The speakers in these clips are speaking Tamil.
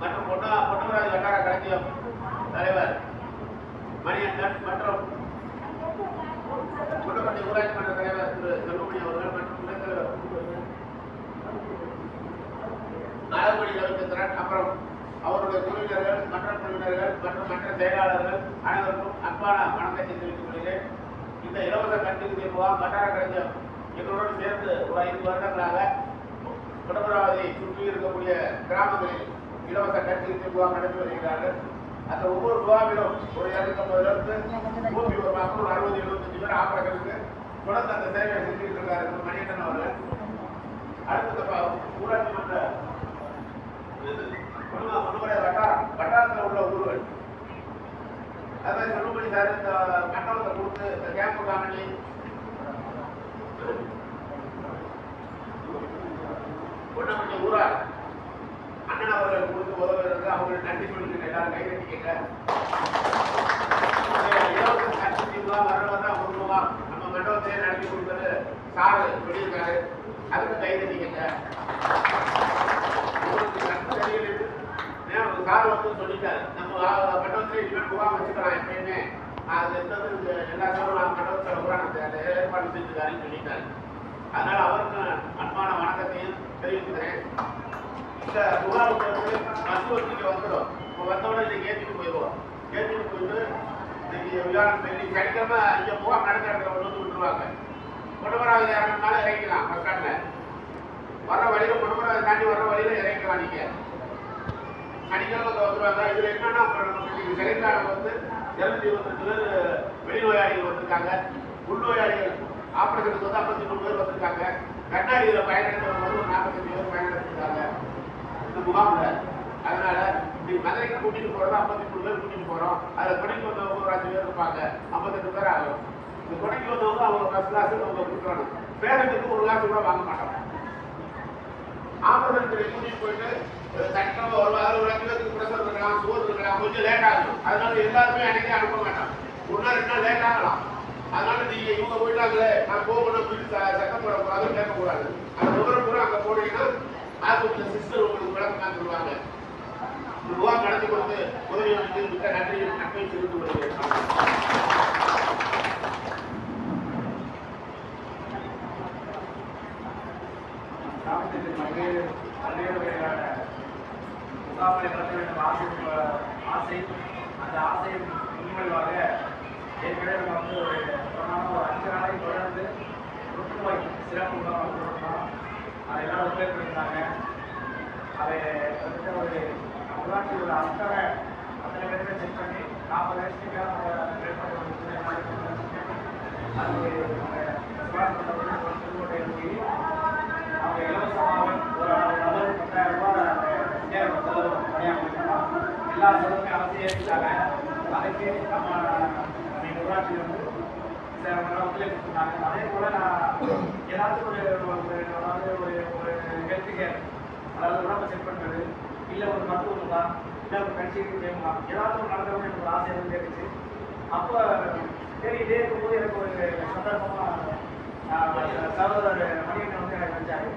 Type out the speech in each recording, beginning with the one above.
மற்றும் பொன்னா பொன்னமராஜ் வட்டார களஞ்சியம் தலைவர் மணியண்ணன் மற்றும் குண்டப்பட்டி ஊராட்சி மன்ற தலைவர் திரு செல்வமணி அவர்கள் மற்றும் துணைத் தலைவர் ரவிச்சந்திரன் அப்புறம் அவருடைய குழுவினர்கள் மற்ற குழுவினர்கள் மற்றும் மற்ற செயலாளர்கள் அனைவருக்கும் அன்பான வணக்கத்தை தெரிவித்துக் கொள்கிறேன். இந்த இலவச கல்வி முகாம் வட்டார களஞ்சியம் எங்களோடு சேர்ந்து ஒரு ஐந்து வருடங்களாக குடமராவதியை சுற்றி இருக்கக்கூடிய கிராமங்களில் இலவச கட்சி முகாம் நடத்தி வருகிறார்கள். அந்த ஒவ்வொரு முகாமிலும் ஒரு இருநூத்தி நூற்றி ஒரு மக்கள் ஒரு அறுபது எழுபத்தஞ்சு பேர் ஆபரேஷனுக்கு தொடர்ந்து அந்த சேவையை செஞ்சுட்டு இருக்காரு திரு மணிகண்டன் அவர்கள். அடுத்தது ஊராட்சி மன்ற குடும்ப வட்டாரம் வட்டாரத்தில் உள்ள ஊர்கள். அதான் சொல்லும்படி சார் இந்த மண்டலத்தை கொடுத்து இந்த கேம்ப் காணொலி பொன்னமணி ஊரார் அண்ணன் அவர்கள் கொடுத்து உதவுகிறது அவங்களுக்கு நன்றி சொல்லிட்டு எல்லாரும் கை தட்டிக்கங்க இலவச நம்ம நடத்தி கொடுத்தது சார் சொல்லியிருக்காரு. அதுக்கு கை உங்களுக்கு தெரியல சார் வந்து சொல்லிட்டாரு நம்ம ஆ- இனிமேல் முகாம் வச்சுக்கலாம் எப்பயுமே. அது இருந்தது இந்த எல்லா சாரும் மண்டபத்தில் முகாம் அந்த ஏற்பாடு சொல்லிட்டாரு அதனால அவருக்கு அன்பான வணக்கத்தையும் தெரிவிக்கிறேன் இந்த புகார் வந்து வந்துடும் இப்போ வந்தோடனே இன்னைக்கு ஏற்றிட்டு போயிடுவோம் ஏற்றிட்டு போயிட்டு இன்னைக்கு விழாரம் இன்னைக்கு சனிக்கிழமை இங்கே முகாம் நடந்த இடத்துல கொண்டு வந்து விட்டுருவாங்க. பொன்னமராவதி இறங்கினாலும் இறங்கிக்கலாம் பஸ் ஸ்டாண்டில். வர வழியில பொன்னமராவதி தாண்டி வர வழியில இறங்கிக்கலாம் நீங்க. சனிக்கிழமை இங்க வந்துருவாங்க. இதுல என்னன்னா இன்னைக்கு செகண்ட் வந்து இருநூத்தி இருபத்தஞ்சு பேர் வெளிநோயாளிகள் வந்திருக்காங்க. உள்நோயாளிகள் ஆப்ரேஷனுக்கு வந்து ஐம்பத்தி மூணு பேர் வந்திருக்காங்க. கண்ணாடியில் பயன்படுத்தவங்க வந்து ஒரு நாற்பத்தஞ்சு பேர் பயணம் இந்த முகாம்ல. இன்னைக்கு மதுரைக்கு கூட்டிட்டு போறது ஐம்பத்தி மூணு பேர் கூட்டிட்டு போறோம். அதுல கொடைக்கு வந்தவங்க ஒரு அஞ்சு பேர் இருப்பாங்க. ஐம்பத்தெட்டு பேர் ஆகும். இந்த கொடைக்கு வந்தவங்க அவங்க ஃபர்ஸ்ட் கிளாஸ் அவங்க கொடுக்கணும் பேரண்ட்டுக்கு ஒரு கிளாஸ் கூட வாங்க மாட்டோம். ஆம்புலன்ஸ்ல கூட்டிட்டு போயிட்டு சட்டம் ஒரு வாரம் ஒரு அஞ்சு பேருக்கு பிரசர் இருக்கலாம் சோறு இருக்கலாம் கொஞ்சம் லேட் ஆகும் அதனால எல்லாருமே அன்னைக்கு அனுப்ப மாட்டோம். ஒன்னா ரெண்டு நாள் லேட் ஆகலாம். அதனால நீங்க இவங்க போயிட்டாங்களே நான் போகணும் அப்படின்னு சட்டம் போடக்கூடாது கேட்கக்கூடாது. அந்த விவரம் பூரா அங்க போனீங்கன்னா ஆஸ்பத்திரி சிஸ்டர் உங்களுக்கு விளக்கம் சொல்லுவாங்க கொடுத்து வந்து மிக்க நன்றி நன்மை தெரிவித்து பல்வேறு பல்வேறு வேண்டும் ஆசை ஆசை அந்த ஆசையின் முன்மொழிவாக ஏற்கனவே நம்ம வந்து ஒரு பிரமாணம் ஒரு அஞ்சு நாளைக்கு தொடர்ந்து புற்றுநோய் சிறப்பு முகாம் கொடுத்தோம் அதை எல்லாரும் ஒத்துழைப்பு பண்ணியிருந்தாங்க அதை வந்துட்டு ஒரு உள்ளாட்சி அத்தனை அத்தனை பேருமே செக் பண்ணி நாற்பது வயசுக்கு அவங்க இலவசமாக ஒரு நபர் பத்தாயிரம் ரூபாய் நேரம் செலவு தனியாக எல்லா செலவுமே அரசு ஏற்றுட்டாங்க அதுக்கு நம்ம நீங்கள் ஊராட்சி வந்து ஒத்துழைப்பு அதே போல் நான் ஏதாச்சும் ஒரு அதாவது ஒரு ஒரு ஹெல்த் கேர் அதாவது செக் பண்ணுறது இல்லை ஒரு மருத்துவ இல்லை ஒரு கட்சிக்கு செய்யணுமா ஏதாவது ஒரு நடத்தணும்னு எனக்கு ஆசை வந்து இருந்துச்சு அப்போ சரி இதே இருக்கும்போது எனக்கு ஒரு சந்தர்ப்பமாக சகோதரர் மணியன் வந்து எனக்கு வச்சாரு.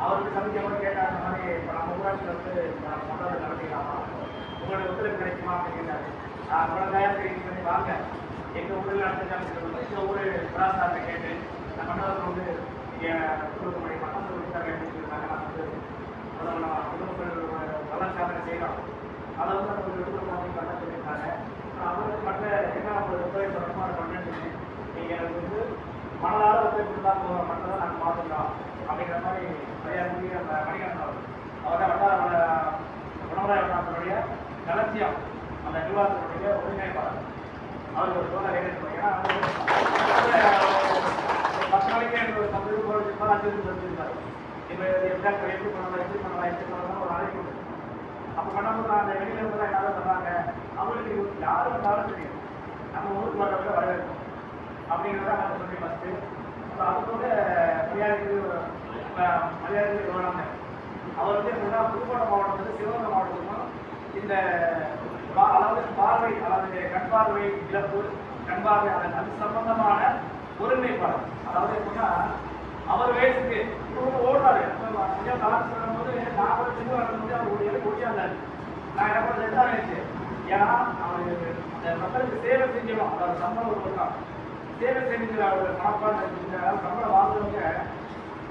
அவருக்கு சந்திக்கும் கேட்டார் அந்த மாதிரி இப்போ நம்ம ஊராட்சியில் வந்து மண்டபத்தை நடத்திக்கலாமா? உங்களுக்கு ஒத்துழைப்பு கிடைக்குமா? அப்படின்னு கேட்டாரு. நான் குழந்தையாயிரத்தி இது பண்ணி வாங்க. எங்கள் ஊரில் நடத்திச்சாங்க இந்த ஊர் கலாச்சாரத்தை கேட்டு நான் மண்டலத்தில் வந்து இங்கே கொடுக்க முடியும் மட்டம் கொடுத்தாங்க அப்படின்னு சொல்லியிருந்தாங்க நான் வந்து முதல்ல நம்ம குடும்பங்கள் கலாச்சாரம் செய்யலாம் அதை வந்து நம்ம எடுத்துக்கணும் அப்படின்னு பண்ண அவங்களுக்கு மற்ற என்ன ஒரு உதவி பண்ணணுமோ அதை நீங்கள் எனக்கு வந்து மனதார உதவி கொடுத்தா மட்டும் தான் நாங்கள் பார்த்துக்கலாம் அப்படிங்கிற மாதிரி மரியாதை அந்த மணிகண்டன் அவர் அவர் தான் வட்டார உணவராய வட்டாரத்தினுடைய களஞ்சியம் அந்த நிர்வாகத்தினுடைய ஒருங்கிணைப்பாளர். அவர் ஒரு சோழ ஏன்னா பத்து நாளைக்கு எனக்கு ஒரு பத்து ரூபாய் எப்படி பண்ணலாம் எப்படி பண்ணலாம் எப்படி பண்ணலாம் ஒரு அழைப்பு அப்போ பண்ணும்போது அந்த வெளியில் இருந்து தான் சொன்னாங்க அவங்களுக்கு யாரும் இருந்தாலும் தெரியும் நம்ம ஊருக்கு வரவங்க வரவேற்கும் அப்படிங்கிறத நம்ம சொல்லி ஃபஸ்ட்டு அப்போ அதுபோக மரியாதைக்கு மரியாதைக்கு வேணாங்க அவர் வந்து எப்படின்னா புதுக்கோட்டை மாவட்டம் வந்து சிவகங்கை மாவட்டத்துக்கும் இந்த அதாவது பார்வை அதாவது கண் பார்வை இழப்பு கண் பார்வை அது அது சம்பந்தமான ஒருமைப்பாடு. அதாவது எப்படின்னா அவர் வயசுக்கு இவங்க ஓடுறாரு. கொஞ்சம் கலாச்சாரம் சொல்லும்போது நான் கூட சின்ன வரும்போது அவர் ஒரு ஏழு கொடியாந்தாரு நான் என்ன பண்ண ரெண்டாம் வயசு ஏன்னா அவர் அந்த மக்களுக்கு சேவை செஞ்சிடும் அவர் சம்பளம் ஒரு பக்கம். சேவை செஞ்சுக்கிற அவர் மனப்பாடு அதாவது சம்பளம் வாங்குறவங்க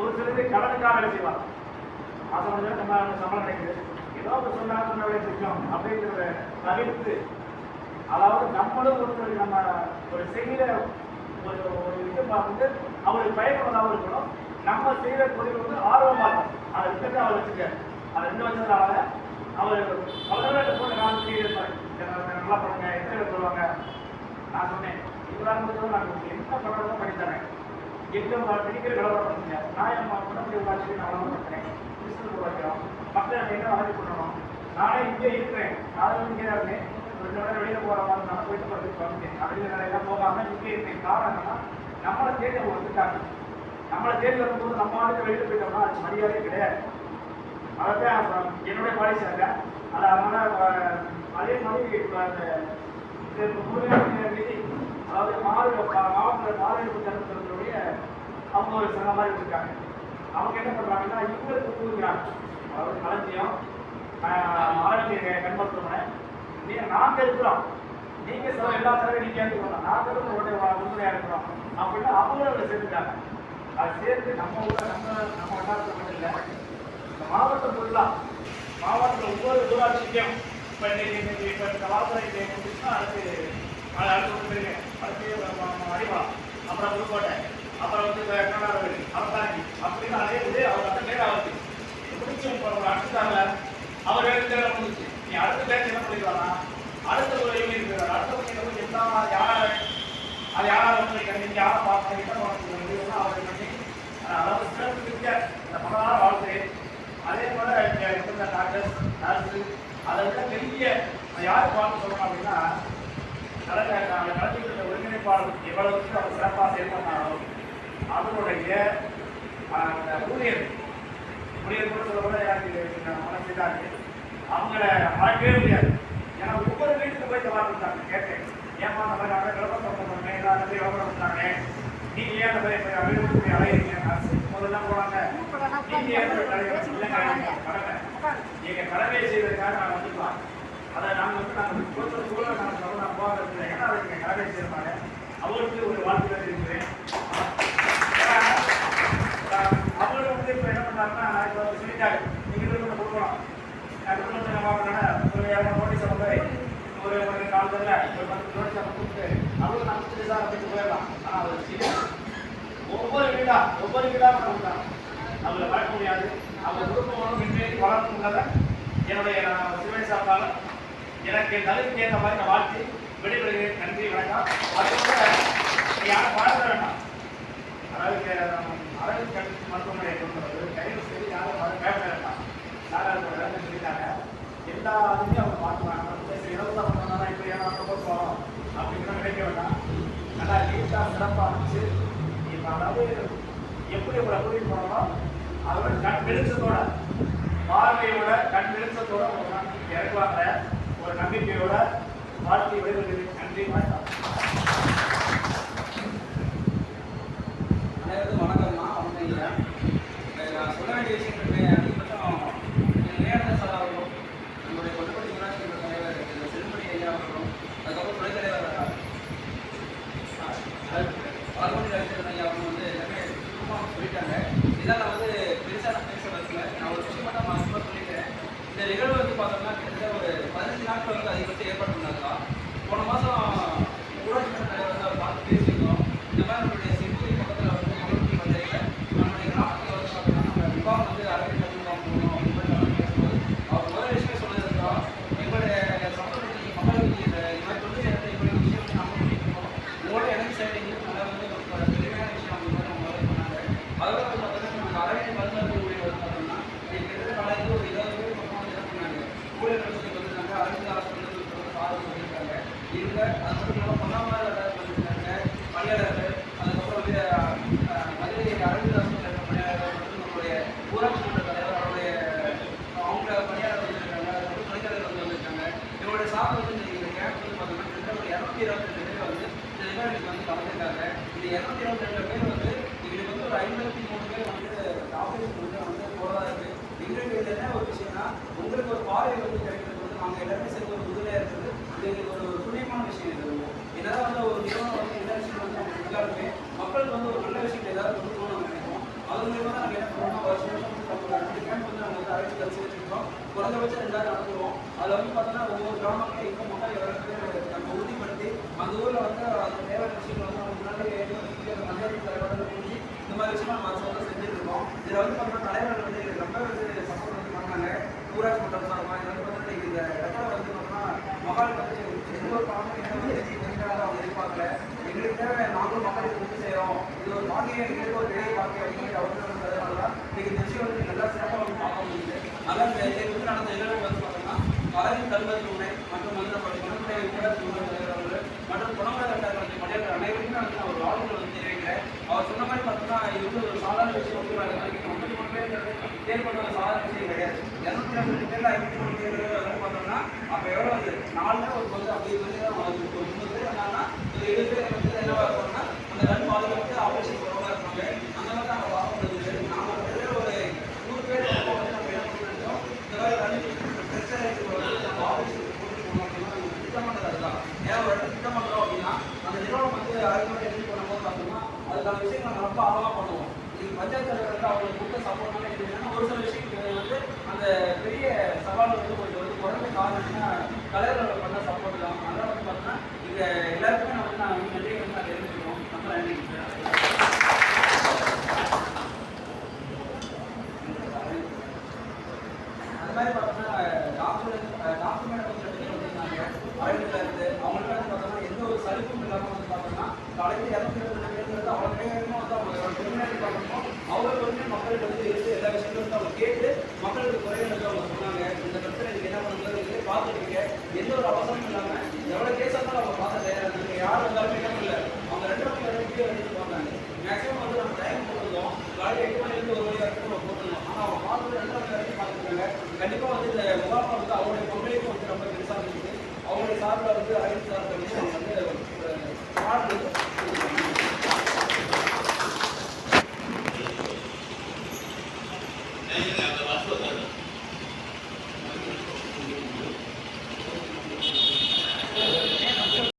ஒரு சிலருக்கு கடனுக்காக வேலை செய்வாங்க. அதை வந்து நம்ம சம்பளம் கிடைக்குது. ஏதோ ஒரு சொன்னா சொன்ன வேலை செஞ்சோம் அப்படிங்கிறத தவிர்த்து அதாவது நம்மளும் ஒரு நம்ம ஒரு செய்கிற ஒரு ஒரு இது பார்த்து அவருக்கு பயப்படாமல் இருக்கணும் நம்ம செய்கிற தொழில் வந்து ஆர்வமாக இருக்கும். அதை விட்டு அவர் வச்சுருக்காரு அதை ரெண்டு வச்சதுனால அவர் பல்கலைக்கழக போன காலத்துல செய்ய நல்லா பண்ணுங்க. எத்தனை சொல்லுவாங்க? நான் சொன்னேன். இவராக முடிஞ்சது நான் என்ன பண்ணுறதோ பண்ணித்தரேன் தரேன். எங்க படிக்கிற பண்ணுங்க. நான் என் குழந்தை உருவாக்கி நான் விளம்பரப்படுத்துறேன் பிசினஸ் உருவாக்கிறோம் மக்கள் எனக்கு என்ன வளர்ச்சி பண்ணணும்? நானே இங்கே இருக்கிறேன். நானும் இங்கே தான் இருக்கேன். ரெண்டு நேரம் வெளியில் போகிற மாதிரி நான் போயிட்டு பார்த்து வந்தேன் அப்படின்னு நிறைய போகாமல் இங்கே இருக்கேன். காரணம் என்னன்னா நம்மளை தேடி அவங்க வந்துட்டாங்க. நம்மளை தேடி வரும்போது நம்ம ஆளுக்கு வெளியில் போயிட்டோம்னா அது மரியாதையே கிடையாது. அதான் என்னுடைய பாலிசி அங்க அது அதனால அதே மாதிரி அந்த முருகன் அதாவது மாறு மாவட்ட மாநில ஜனத்தினுடைய அவங்க ஒரு சங்கம் மாதிரி வச்சிருக்காங்க. அவங்க என்ன பண்ணுறாங்கன்னா இவங்களுக்கு கூறுகிறாங்க அதாவது களஞ்சியம் ஆரோக்கிய கண்மருத்துவமனை மருத்துவமனை நாங்கள் இருக்கிறோம். நீங்க செலவு எல்லா செலவையும் நீங்க எடுத்துக்கணும் நாங்களும் உங்களுடைய உண்மையா இருக்கிறோம். அப்படின்னு அவங்களும் அதை சேர்த்துட்டாங்க அது சேர்த்து நம்ம ஊர்ல நம்ம நம்ம வட்டாரத்தில் மட்டும் இல்லை இந்த மாவட்டம் ஃபுல்லா மாவட்டத்தில் ஒவ்வொரு ஊராட்சிக்கும் இப்போ இன்னைக்கு இப்போ இந்த வாசனை முடிச்சுன்னா அடுத்து அடுத்து வந்து பெருங்க அடுத்து அறிவா அப்புறம் புதுக்கோட்டை அப்புறம் வந்து இந்த கர்நாடகா அரசாங்கி அப்படின்னு அதே இது அவர் அந்த பேர் ஆகுது முடிச்சு இப்போ ஒரு அடுத்தாங்க அவர் வேறு முடிச்சு நீ அடுத்த பேச்சு என்ன பண்ணிக்கலாம்னா அடுத்த துறையும் இருக்கிறார். அடுத்த யூனிட் என்ன யார் யாரை அது யாராவது வந்து கண்டித்து யார் பார்த்து என்ன பண்ண அவரை பண்ணி அதாவது சிறப்பு மிக்க இந்த மனதார வாழ்க்கை அதே போல இங்க இருந்த டாக்டர்ஸ் நர்ஸு அதை விட பெரிய யார் பார்த்து சொல்லணும் அப்படின்னா நடக்க அந்த நடத்திக்கிட்ட ஒருங்கிணைப்பாளர் எவ்வளவுக்கு அவர் சிறப்பாக செயல்பட்டாலும் அதனுடைய அந்த ஊழியர் ஊழியர் கூட சொல்ல கூட எனக்கு மனசு இதாச்சு அவங்கள மறக்கவே முடியாது. ஏன்னா ஒவ்வொரு வீட்டுக்கு போய் இந்த வார்த்தை இருந்தாங்க கேட்டேன் ஏமா அந்த மாதிரி அவங்க விளம்பரம் பண்ண எல்லாம் அந்த மாதிரி விளம்பரம் பண்ணாங்க நீங்க ஏன் அந்த மாதிரி போய் வீட்டுக்கு அலையிறீங்க முதல்ல போனாங்க நீங்க ஏன் கடமையை செய்வதற்காக நான் வந்துக்கலாம் அதை நாங்கள் வந்து நாங்கள் ஒருத்தர் நாங்கள் சொல்ல நான் போகிறது ஏன்னா அதை எங்கள் கடமை செய்வாங்க அவருக்கு ஒரு வாழ்த்து இருக்கிறேன் அவங்களும் வந்து இப்போ என்ன பண்ணாருன்னா இப்போ சொல்லிட்டாரு நீங்கள் இது கொஞ்சம் கொடுக்கணும் போட்டி குடும்பத்தில் மாதிரி ஒரு இரநூறு நோட்டீஸ் வந்து ஒரு ஒரு நாலு பேரில் பத்து நோட்டீஸ் அவங்க கொடுத்து அவ்வளோ நமக்கு சார் அப்படின்னு போயிடலாம் ஆனால் அது செய்யல ஒவ்வொரு வீடா ஒவ்வொரு வீடா பண்ணுறாங்க அவங்களை வளர்க்க முடியாது அவங்க குடும்பங்களும் வளர்க்க முடியாத என்னுடைய நான் சிவனை சாப்பிட்டாலும் எனக்கு என் தகுதிக்கு ஏற்ற மாதிரி நான் வாழ்த்து விடைபெறுகிறேன் நன்றி வணக்கம் அது கூட யாரும் வாழ்த்த வேண்டாம் அதாவது கே- அரசு கல்வி மருத்துவமனையை கொண்டு வந்து கையில் சரி யாரும் பேச வேண்டாம் நாடாளுமன்ற வேலை சொல்லிட்டாங்க எல்லா இதுலையும் அவங்க பார்த்துவாங்க சரி இலவசம் பண்ணாங்க இப்போ ஏன்னா போட்டு போகிறோம் அப்படிங்கிற நினைக்க வேண்டாம் நல்லா நீட்டாக சிறப்பாக இருந்துச்சு இப்போ அதாவது எப்படி உங்களை கூட்டிட்டு போனோமோ அதோட கண் வெளிச்சத்தோட பார்வையோட கண் வெளிச்சத்தோட ஒரு நம்பிக்கை இறக்குவாங்க ஒரு நம்பிக்கையோட வாழ்க்கை விடைபெறுகிறது நன்றி வணக்கம் அனைவருக்கும் வணக்கம்மா வணக்கம் ஐயா இப்ப நான் சொல்ல வேண்டிய விஷயம் இருக்கு அதிகபட்சம் நேரத்தை சார் அவர்களும் நம்மளுடைய கொட்டப்பட்டி ஊராட்சி மன்ற தலைவர் திரு செல்மணி ஐயா அவர்களும் அதுக்கப்புறம் துணைத் தலைவர் பால்மணி ரவிச்சந்திரன் ஐயா அவங்க வந்து எல்லாமே சுருக்கமாக சொல்லிட்டாங்க இதான் நான் வந்து பெருசாக நான் பேச வரல நான் ஒரு விஷயம் மட்டும் மாசமாக சொல்லிக்கிறேன் இந்த நிகழ்வு வந்து பார்த்தோம்னா கிட்டத்தட்ட ஒரு பதினஞ்சு நாட்கள் வந்து அதிகபட்சம் ஏற்பாடு பண்ணாங்க போன மாதம் இரநூத்தி இருபத்தி ரெண்டு பேர் வந்து இந்த நிகழ்ச்சிக்கு வந்து கலந்துருக்காங்க இந்த இரநூத்தி இருபத்தி ரெண்டு பேர் வந்து எங்களுக்கு வந்து ஒரு ஐம்பத்தி மூணு பேர் வந்து ஆஃபீஸ் வந்து வந்து போகிறதா இருக்கு எங்களுக்கு என்ன ஒரு விஷயம்னா உங்களுக்கு ஒரு பார்வை வந்து கிடைக்கிறது வந்து நாங்கள் எல்லாருமே சேர்ந்து ஒரு உதவியாக இருக்கிறது இது எங்களுக்கு ஒரு புண்ணியமான விஷயம் இது வந்து. என்னதான் வந்து ஒரு நிறுவனம் வந்து என்ன விஷயம் வந்து நமக்கு எல்லாருமே மக்களுக்கு வந்து ஒரு நல்ல விஷயத்தை ஏதாவது கொண்டு போகணும்னு நினைப்போம் அது மூலியமாக நாங்கள் என்ன பண்ணுவோம்னா வருஷம் வருஷம் வந்து நம்ம ரெண்டு கேம்ப் வந்து நாங்கள் வந்து அரேஞ்ச் பண்ணி வச்சுருக்கோம் குறைந்தபட்சம் நடத்துவோம் அதில் வந்து பார்த்தோன்னா ஒவ்வொரு கிராமங்களும் இன்னும் மக்கள் எவ்வளோ நம்ம உறுதிப்படுத்தி அந்த ஊரில் வந்து அந்த தேவையான விஷயங்கள் வந்து நம்ம முன்னாடி பஞ்சாயத்து தலைவர்கள் புரிஞ்சு இந்த மாதிரி விஷயமா நம்ம அரசு வந்து செஞ்சுட்டு இருக்கோம். இதில் வந்து பார்த்தோம்னா தலைவர்கள் வந்து ரொம்ப வந்து சப்போர்ட் வந்து பண்ணாங்க. ஊராட்சி மன்றம் சார்பாக இதில் வந்து பார்த்தோன்னா இந்த இடத்துல வந்து பார்த்தோம்னா மகால் வந்து எந்த ஒரு பணமும் என்ன வந்து அவங்க எதிர்பார்க்கல. எங்களுக்கு தேவை நாங்களும் மக்களுக்கு உதவி செய்கிறோம் இது ஒரு பாக்கியம் எங்களுக்கு ஒரு பெரிய பாக்கியம். அப்படிங்கிற அவசரம் இருந்ததுனால இன்னைக்கு இந்த விஷயம் வந்து நல்லா சிறப்பாக வந்து இந்த நடந்த நிகழ்வு வந்து பார்த்தோம்னா கலரின் கல்வெட்டு உணை மற்றும் வந்து நம்ம மற்றும் குணமுறை கட்டாளர்கள் மனிதர்கள் அனைவருக்குமே வந்து நான் ஒரு வந்து தெரிவிக்கிறேன். அவர் சொன்ன மாதிரி பார்த்தோம்னா இது வந்து ஒரு சாதாரண விஷயம் வந்து ஐம்பத்தி மூணு பேர் தேர்வு ஒரு சாதாரண விஷயம் கிடையாது. இரநூத்தி ஐம்பது பேரில் ஐம்பத்தி மூணு பேர் பார்த்தோம்னா அப்போ எவ்வளோ வந்து? நாலுல ஒரு கொஞ்சம் அப்படி வந்து தான் வந்து ஒரு முப்பது பேர் என்னன்னா ஒரு எழுபது பேர் வந்து என்னவா இருக்கணும்னா அந்த கண் பாதுகாப்பு ஆபரேஷன் குறவாக இருப்பாங்க அந்த மாதிரி தான் நம்ம பார்க்க முடியுது நாம வந்து ஒரு நூறு பேர் பக்கம் வந்து நம்ம என்ன பண்ணிருந்தோம் இந்த மாதிரி கண் பிரச்சனை வந்து நம்ம ஆபரேஷன் கொண்டு போகணும் அப்படின்னா நம்ம திட்டம் பண்ணுறது அதுதான் ஏன் ஒரு இடத்துல திட்டம் பண்ணுறோம் அப்படின்னா அந்த யாருக்குமே எழுதி பண்ணும்போது பார்த்தோம்னா அதுக்கான விஷயங்கள் நம்ம ரொம்ப ஆழமாக பண்ணுவோம். இது பஞ்சாயத்து தலைவர் வந்து அவங்களுக்கு கொடுத்த சப்போர்ட்னால என்னன்னா ஒரு சில விஷயங்கள் வந்து அந்த பெரிய சவால் வந்து கொஞ்சம் வந்து குறைந்த காரணம்னா கலைஞர்கள் பண்ண சப்போர்ட் தான் அதனால வந்து பார்த்தோம்னா இங்கே எல்லாருக்குமே நம்ம வந்து நான் நன்றி வந்து நான் தெரிஞ்சுக்கிறோம் நம்ம நன்றி.